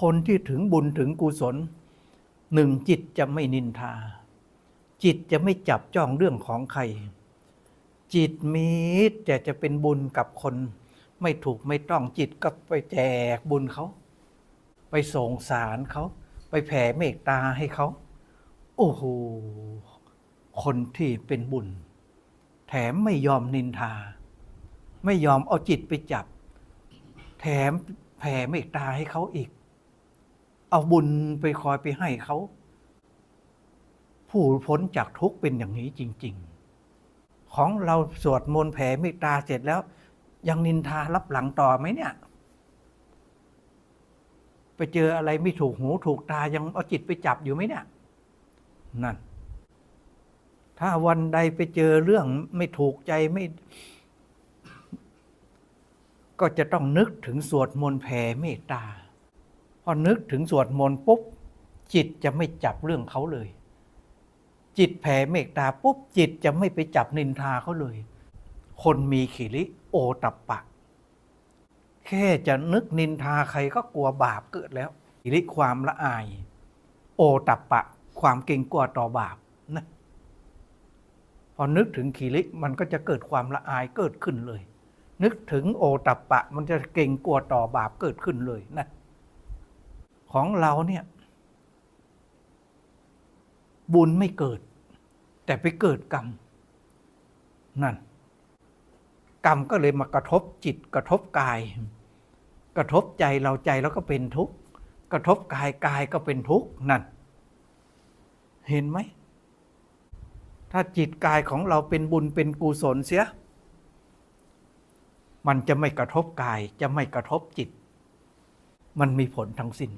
คนที่ถึงบุญถึงกุศลหนึ่งจิตจะไม่นินทา จิตจะไม่จับจ้องเรื่องของใคร จิตมีแต่จะเป็นบุญกับคน ไม่ถูกไม่ต้องจิตก็ไปแจกบุญเขา ไปส่งสารเขา ไปแผ่เมตตาให้เขา โอ้โหคนที่เป็นบุญ แถมไม่ยอมนินทา ไม่ยอมเอาจิตไปจับ แถมแผ่เมตตาให้เขาอีก เอาบุญไปคอยไปให้เขา ผู้พ้นจากทุกข์เป็นอย่างนี้จริง ๆ ของเราสวดมนต์แผ่เมตตาเสร็จแล้ว ยังนินทารับหลังต่อไหมเนี่ย ไปเจออะไรไม่ถูกหูถูกตายังเอาจิตไปจับอยู่ไหมเนี่ย นั่น ถ้าวันใดไปเจอเรื่องไม่ถูกใจไม่ก็จะต้องนึกถึงสวดมนต์แผ่เมตตา พอนึกถึงสวดมนต์ปุ๊บ จิตจะไม่จับเรื่องเขาเลย จิตแผ่เมตตาปุ๊บ จิตจะไม่ไปจับนินทาเขาเลย คนมีขิริโอตับปะ แค่จะนึกนินทาใครก็กลัวบาปเกิดแล้วขิริความละอาย โอตับปะ ความเกรงกลัวต่อบาปนะพอนึกถึงขีริมันก็จะเกิดความละอายเกิดขึ้นเลย นึกถึงโอตัปปะ มันจะเก่งกลัวต่อบาปเกิดขึ้นเลยนะ ของเราเนี่ย บุญไม่เกิด แต่ไปเกิดกรรม นั่น กรรมก็เลยมากระทบจิตกระทบกาย กระทบใจเราใจเราก็เป็นทุกข์กระทบกายกายก็เป็นทุกข์นั่น เห็นไหม ถ้าจิตกายของเราเป็นบุญเป็นกุศลเสีย มันจะไม่กระทบกายจะไม่กระทบจิต มันมีผลทั้งสิ้น